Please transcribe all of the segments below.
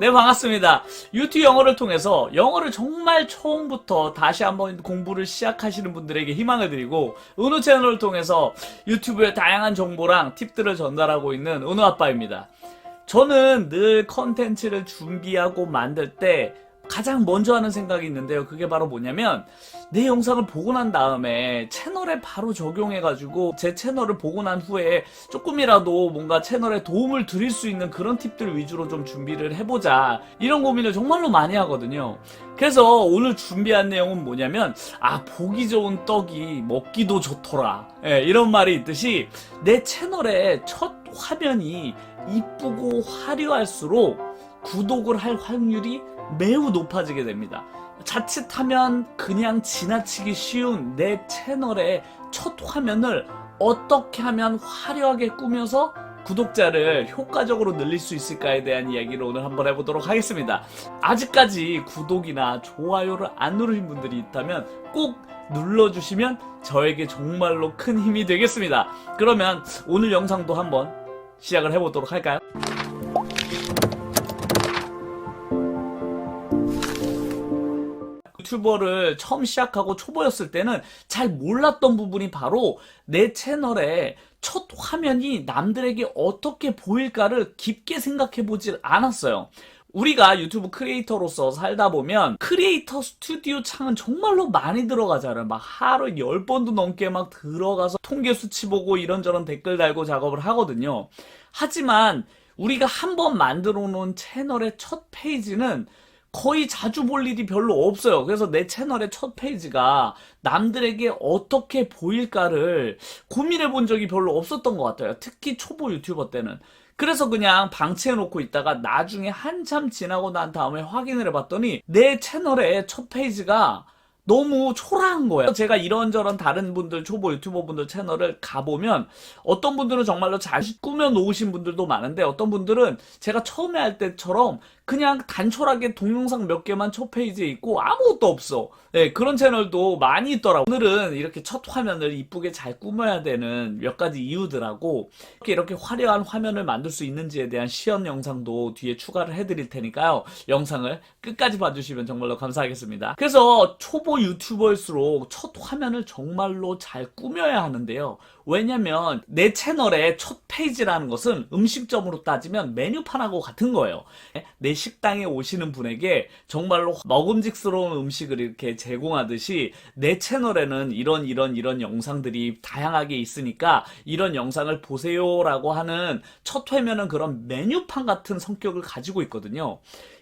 네, 반갑습니다. 유튜브 영어를 통해서 영어를 정말 처음부터 다시 한번 공부를 시작하시는 분들에게 희망을 드리고, 은우 채널을 통해서 유튜브의 다양한 정보랑 팁들을 전달하고 있는 은우 아빠입니다. 저는 늘 컨텐츠를 준비하고 만들 때 가장 먼저 하는 생각이 있는데요. 그게 바로 뭐냐면, 내 영상을 보고 난 다음에 채널에 바로 적용해가지고 제 채널을 보고 난 후에 조금이라도 뭔가 채널에 도움을 드릴 수 있는 그런 팁들 위주로 좀 준비를 해보자. 이런 고민을 정말로 많이 하거든요. 그래서 오늘 준비한 내용은 뭐냐면, 아, 보기 좋은 떡이 먹기도 좋더라. 예, 이런 말이 있듯이 내 채널의 첫 화면이 이쁘고 화려할수록 구독을 할 확률이 매우 높아지게 됩니다. 자칫하면 그냥 지나치기 쉬운 내 채널의 첫 화면을 어떻게 하면 화려하게 꾸며서 구독자를 효과적으로 늘릴 수 있을까에 대한 이야기를 오늘 한번 해보도록 하겠습니다. 아직까지 구독이나 좋아요를 안 누르신 분들이 있다면 꼭 눌러주시면 저에게 정말로 큰 힘이 되겠습니다. 그러면 오늘 영상도 한번 시작을 해보도록 할까요? 유튜버를 처음 시작하고 초보였을 때는 잘 몰랐던 부분이 바로 내 채널의 첫 화면이 남들에게 어떻게 보일까를 깊게 생각해 보질 않았어요. 우리가 유튜브 크리에이터로서 살다 보면 크리에이터 스튜디오 창은 정말로 많이 들어가잖아요. 막 하루 10번도 넘게 막 들어가서 통계 수치 보고 이런저런 댓글 달고 작업을 하거든요. 하지만 우리가 한 번 만들어 놓은 채널의 첫 페이지는 거의 자주 볼 일이 별로 없어요. 그래서 내 채널의 첫 페이지가 남들에게 어떻게 보일까를 고민해 본 적이 별로 없었던 것 같아요. 특히 초보 유튜버 때는. 그래서 그냥 방치해 놓고 있다가 나중에 한참 지나고 난 다음에 확인을 해봤더니 내 채널의 첫 페이지가 너무 초라한 거예요. 제가 이런저런 다른 분들, 초보 유튜버 분들 채널을 가보면 어떤 분들은 정말로 잘 꾸며 놓으신 분들도 많은데 어떤 분들은 제가 처음에 할 때처럼 그냥 단촐하게 동영상 몇 개만 첫 페이지에 있고 아무것도 없어. 네, 그런 채널도 많이 있더라고. 오늘은 이렇게 첫 화면을 이쁘게 잘 꾸며야 되는 몇 가지 이유들하고 이렇게 이렇게 화려한 화면을 만들 수 있는지에 대한 시연 영상도 뒤에 추가를 해드릴 테니까요. 영상을 끝까지 봐주시면 정말로 감사하겠습니다. 그래서 초보 유튜버일수록 첫 화면을 정말로 잘 꾸며야 하는데요. 왜냐면 내 채널의 첫 페이지라는 것은 음식점으로 따지면 메뉴판하고 같은 거예요. 내 식당에 오시는 분에게 정말로 먹음직스러운 음식을 이렇게 제공하듯이 내 채널에는 이런 이런 이런 영상들이 다양하게 있으니까 이런 영상을 보세요라고 하는 첫 화면은 그런 메뉴판 같은 성격을 가지고 있거든요.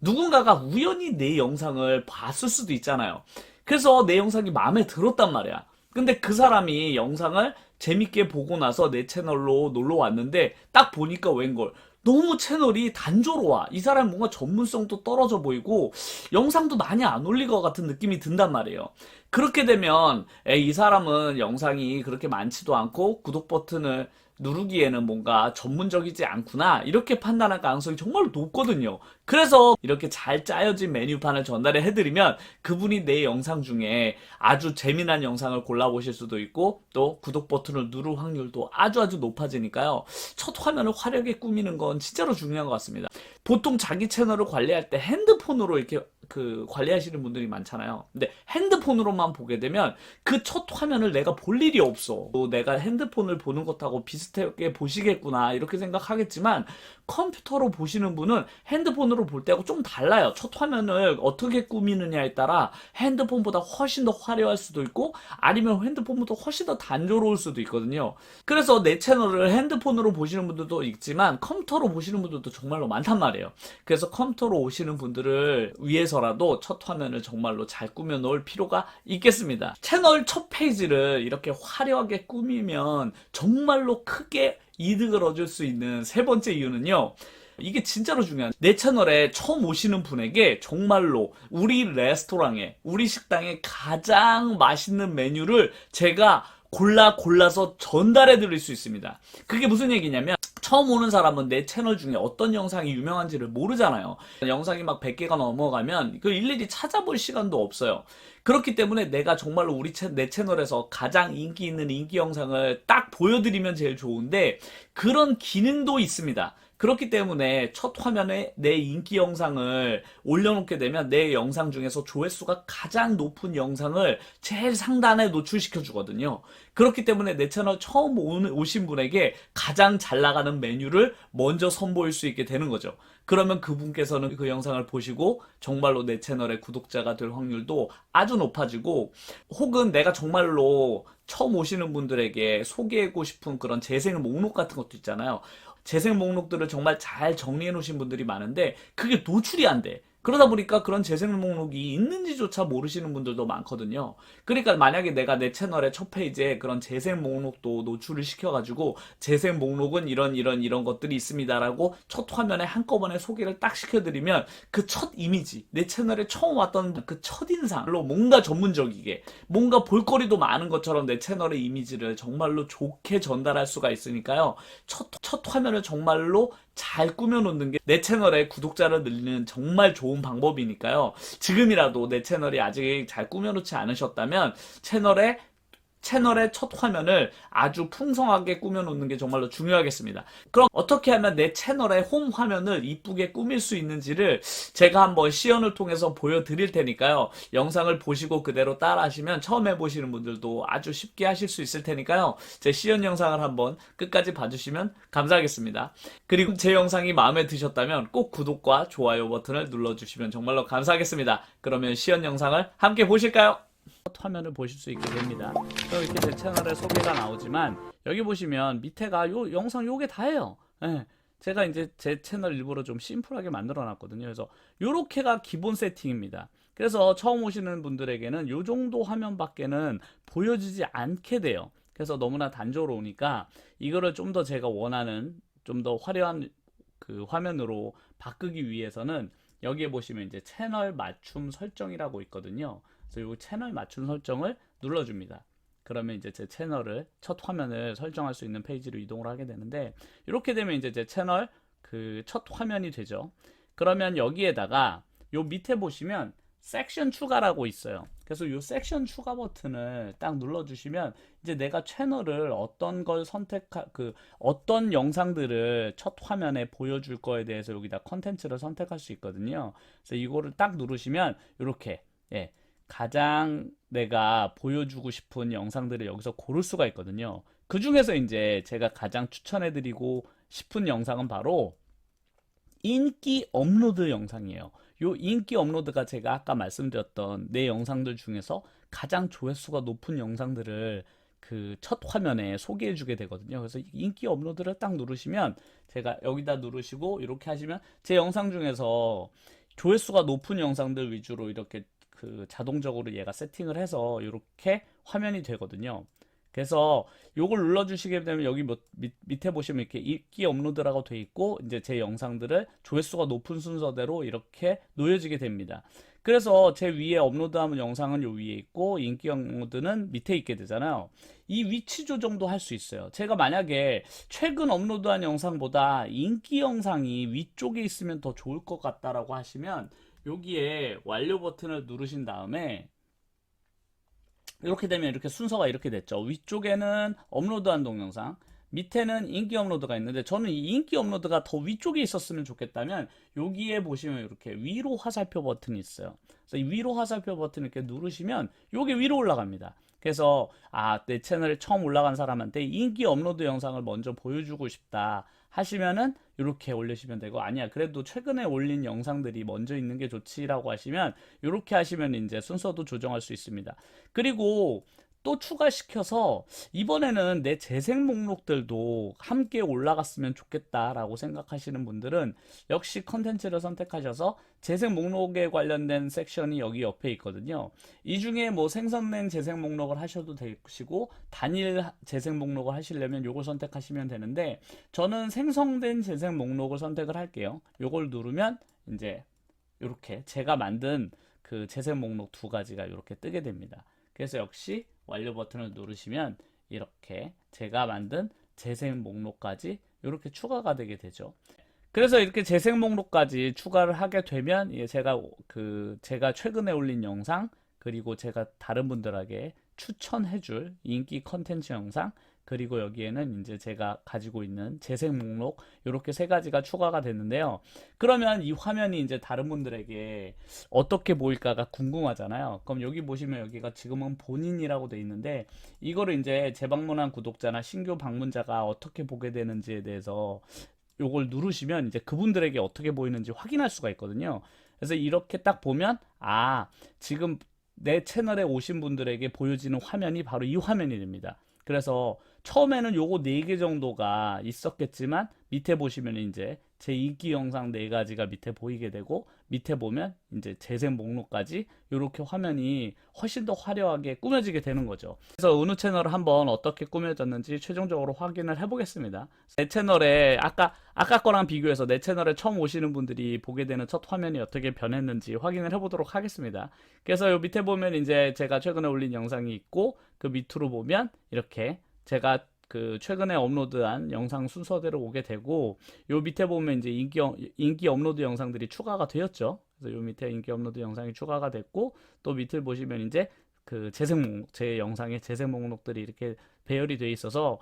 누군가가 우연히 내 영상을 봤을 수도 있잖아요. 그래서 내 영상이 마음에 들었단 말이야. 근데 그 사람이 영상을 재밌게 보고 나서 내 채널로 놀러 왔는데 딱 보니까 웬걸 너무 채널이 단조로워. 이 사람 뭔가 전문성도 떨어져 보이고 영상도 많이 안 올릴 것 같은 느낌이 든단 말이에요. 그렇게 되면 에이, 이 사람은 영상이 그렇게 많지도 않고 구독 버튼을 누르기에는 뭔가 전문적이지 않구나 이렇게 판단할 가능성이 정말로 높거든요. 그래서 이렇게 잘 짜여진 메뉴판을 전달해 해드리면 그분이 내 영상 중에 아주 재미난 영상을 골라보실 수도 있고 또 구독 버튼을 누를 확률도 아주 아주 높아지니까요. 첫 화면을 화려하게 꾸미는 건 진짜로 중요한 것 같습니다. 보통 자기 채널을 관리할 때 핸드폰으로 이렇게 그 관리하시는 분들이 많잖아요. 근데 핸드폰으로만 보게 되면 그 첫 화면을 내가 볼 일이 없어. 또 내가 핸드폰을 보는 것하고 비슷 하게 보시겠구나 이렇게 생각하겠지만 컴퓨터로 보시는 분은 핸드폰으로 볼 때하고 좀 달라요. 첫 화면을 어떻게 꾸미느냐에 따라 핸드폰보다 훨씬 더 화려할 수도 있고 아니면 핸드폰보다 훨씬 더 단조로울 수도 있거든요. 그래서 내 채널을 핸드폰으로 보시는 분들도 있지만 컴퓨터로 보시는 분들도 정말로 많단 말이에요. 그래서 컴퓨터로 오시는 분들을 위해서라도 첫 화면을 정말로 잘 꾸며 놓을 필요가 있겠습니다. 채널 첫 페이지를 이렇게 화려하게 꾸미면 정말로 크게 이득을 얻을 수 있는 세 번째 이유는요. 이게 진짜로 중요한. 내 채널에 처음 오시는 분에게 정말로 우리 레스토랑에, 우리 식당에 가장 맛있는 메뉴를 제가 골라 골라서 전달해 드릴 수 있습니다. 그게 무슨 얘기냐면 처음 오는 사람은 내 채널 중에 어떤 영상이 유명한지를 모르잖아요. 영상이 막 100개가 넘어가면 그 일일이 찾아볼 시간도 없어요. 그렇기 때문에 내가 정말로 우리 채, 내 채널에서 가장 인기 있는 인기 영상을 딱 보여드리면 제일 좋은데 그런 기능도 있습니다. 그렇기 때문에 첫 화면에 내 인기 영상을 올려놓게 되면 내 영상 중에서 조회수가 가장 높은 영상을 제일 상단에 노출시켜 주거든요. 그렇기 때문에 내 채널 처음 오신 분에게 가장 잘 나가는 메뉴를 먼저 선보일 수 있게 되는 거죠. 그러면 그분께서는 그 영상을 보시고 정말로 내 채널의 구독자가 될 확률도 아주 높아지고 혹은 내가 정말로 처음 오시는 분들에게 소개하고 싶은 그런 재생 목록 같은 것도 있잖아요. 재생 목록들을 정말 잘 정리해 놓으신 분들이 많은데 그게 노출이 안 돼. 그러다 보니까 그런 재생 목록이 있는지조차 모르시는 분들도 많거든요. 그러니까 만약에 내가 내 채널의 첫 페이지에 그런 재생 목록도 노출을 시켜가지고 재생 목록은 이런 이런 이런 것들이 있습니다라고 첫 화면에 한꺼번에 소개를 딱 시켜드리면 그 첫 이미지, 내 채널에 처음 왔던 그 첫인상로 뭔가 전문적이게 뭔가 볼거리도 많은 것처럼 내 채널의 이미지를 정말로 좋게 전달할 수가 있으니까요. 첫, 첫 화면을 정말로 잘 꾸며놓는 게 내 채널의 구독자를 늘리는 정말 좋은 방법이니까요. 지금이라도 내 채널이 아직 잘 꾸며놓지 않으셨다면 채널에 채널의 첫 화면을 아주 풍성하게 꾸며놓는 게 정말로 중요하겠습니다. 그럼 어떻게 하면 내 채널의 홈 화면을 이쁘게 꾸밀 수 있는지를 제가 한번 시연을 통해서 보여드릴 테니까요. 영상을 보시고 그대로 따라 하시면 처음 해보시는 분들도 아주 쉽게 하실 수 있을 테니까요. 제 시연 영상을 한번 끝까지 봐주시면 감사하겠습니다. 그리고 제 영상이 마음에 드셨다면 꼭 구독과 좋아요 버튼을 눌러주시면 정말로 감사하겠습니다. 그러면 시연 영상을 함께 보실까요? 화면을 보실 수 있게 됩니다. 그럼 이렇게 제 채널에 소개가 나오지만 여기 보시면 밑에가 요 영상 요게 다예요. 예. 제가 이제 제 채널 일부러 좀 심플하게 만들어 놨거든요. 그래서 요렇게가 기본 세팅입니다. 그래서 처음 오시는 분들에게는 요 정도 화면밖에는 보여지지 않게 돼요. 그래서 너무나 단조로우니까 이거를 좀 더 제가 원하는 좀 더 화려한 그 화면으로 바꾸기 위해서는 여기에 보시면 이제 채널 맞춤 설정이라고 있거든요. 그래서 이 채널 맞춤 설정을 눌러줍니다. 그러면 이제 제 채널을 첫 화면을 설정할 수 있는 페이지로 이동을 하게 되는데 이렇게 되면 이제 제 채널 그 첫 화면이 되죠. 그러면 여기에다가 요 밑에 보시면 섹션 추가라고 있어요. 그래서 요 섹션 추가 버튼을 딱 눌러주시면 이제 내가 채널을 어떤 걸 선택하 그 어떤 영상들을 첫 화면에 보여줄 거에 대해서 여기다 컨텐츠를 선택할 수 있거든요. 그래서 이거를 딱 누르시면 이렇게 예. 가장 내가 보여주고 싶은 영상들을 여기서 고를 수가 있거든요. 그 중에서 이제 제가 가장 추천해드리고 싶은 영상은 바로 인기 업로드 영상이에요. 요 인기 업로드가 제가 아까 말씀드렸던 내 영상들 중에서 가장 조회수가 높은 영상들을 그 첫 화면에 소개해 주게 되거든요. 그래서 인기 업로드를 딱 누르시면 제가 여기다 누르시고 이렇게 하시면 제 영상 중에서 조회수가 높은 영상들 위주로 이렇게 그 자동적으로 얘가 세팅을 해서 이렇게 화면이 되거든요. 그래서 요걸 눌러주시게 되면 여기 뭐 밑, 밑에 보시면 이렇게 인기 업로드라고 돼 있고 이제 제 영상들을 조회수가 높은 순서대로 이렇게 놓여지게 됩니다. 그래서 제 위에 업로드하는 영상은 요 위에 있고 인기 업로드는 밑에 있게 되잖아요. 이 위치 조정도 할 수 있어요. 제가 만약에 최근 업로드한 영상보다 인기 영상이 위쪽에 있으면 더 좋을 것 같다라고 하시면 여기에 완료 버튼을 누르신 다음에 이렇게 되면 이렇게 순서가 이렇게 됐죠. 위쪽에는 업로드한 동영상, 밑에는 인기 업로드가 있는데 저는 이 인기 업로드가 더 위쪽에 있었으면 좋겠다면 여기에 보시면 이렇게 위로 화살표 버튼이 있어요. 그래서 이 위로 화살표 버튼 이렇게 누르시면 이게 위로 올라갑니다. 그래서 아, 내 채널에 처음 올라간 사람한테 인기 업로드 영상을 먼저 보여주고 싶다. 하시면은 이렇게 올리시면 되고 아니야 그래도 최근에 올린 영상들이 먼저 있는 게 좋지라고 하시면 이렇게 하시면 이제 순서도 조정할 수 있습니다. 그리고 또 추가시켜서 이번에는 내 재생 목록들도 함께 올라갔으면 좋겠다라고 생각하시는 분들은 역시 컨텐츠를 선택하셔서 재생 목록에 관련된 섹션이 여기 옆에 있거든요. 이 중에 뭐 생성된 재생 목록을 하셔도 되시고 단일 재생 목록을 하시려면 이걸 선택하시면 되는데 저는 생성된 재생 목록을 선택을 할게요. 이걸 누르면 이제 이렇게 제가 만든 그 재생 목록 두 가지가 이렇게 뜨게 됩니다. 그래서 역시 완료 버튼을 누르시면 이렇게 제가 만든 재생 목록까지 이렇게 추가가 되게 되죠. 그래서 이렇게 재생 목록까지 추가를 하게 되면 제가 그 제가 최근에 올린 영상 그리고 제가 다른 분들에게 추천해줄 인기 컨텐츠 영상 그리고 여기에는 이제 제가 가지고 있는 재생 목록 이렇게 세 가지가 추가가 됐는데요. 그러면 이 화면이 이제 다른 분들에게 어떻게 보일까가 궁금하잖아요. 그럼 여기 보시면 여기가 지금은 본인이라고 돼 있는데 이거를 이제 재방문한 구독자나 신규 방문자가 어떻게 보게 되는지에 대해서 요걸 누르시면 이제 그분들에게 어떻게 보이는지 확인할 수가 있거든요. 그래서 이렇게 딱 보면 아 지금 내 채널에 오신 분들에게 보여지는 화면이 바로 이 화면이 됩니다. 그래서 처음에는 요거 4개 정도가 있었겠지만 밑에 보시면 이제 제 인기 영상 4가지가 밑에 보이게 되고 밑에 보면 이제 재생 목록까지 이렇게 화면이 훨씬 더 화려하게 꾸며지게 되는 거죠. 그래서 어느 채널을 한번 어떻게 꾸며졌는지 최종적으로 확인을 해보겠습니다. 내 채널에 아까 아까 거랑 비교해서 내 채널에 처음 오시는 분들이 보게 되는 첫 화면이 어떻게 변했는지 확인을 해보도록 하겠습니다. 그래서 요 밑에 보면 이제 제가 최근에 올린 영상이 있고 그 밑으로 보면 이렇게 제가 그 최근에 업로드한 영상 순서대로 오게 되고 요 밑에 보면 이제 인기 영- 인기 업로드 영상들이 추가가 되었죠. 그래서 요 밑에 인기 업로드 영상이 추가가 됐고 또 밑을 보시면 이제 그 재생 목록 제 영상의 재생 목록들이 이렇게 배열이 돼 있어서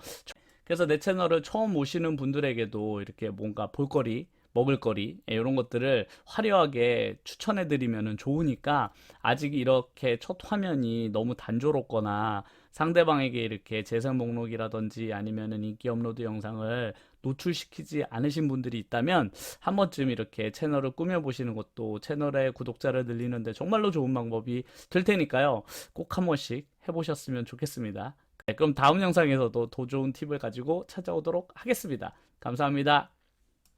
그래서 내 채널을 처음 오시는 분들에게도 이렇게 뭔가 볼거리 먹을거리 이런 것들을 화려하게 추천해 드리면 좋으니까 아직 이렇게 첫 화면이 너무 단조롭거나 상대방에게 이렇게 재생 목록이라든지 아니면은 인기 업로드 영상을 노출시키지 않으신 분들이 있다면 한 번쯤 이렇게 채널을 꾸며보시는 것도 채널의 구독자를 늘리는데 정말로 좋은 방법이 될 테니까요. 꼭 한 번씩 해보셨으면 좋겠습니다. 네, 그럼 다음 영상에서도 더 좋은 팁을 가지고 찾아오도록 하겠습니다. 감사합니다.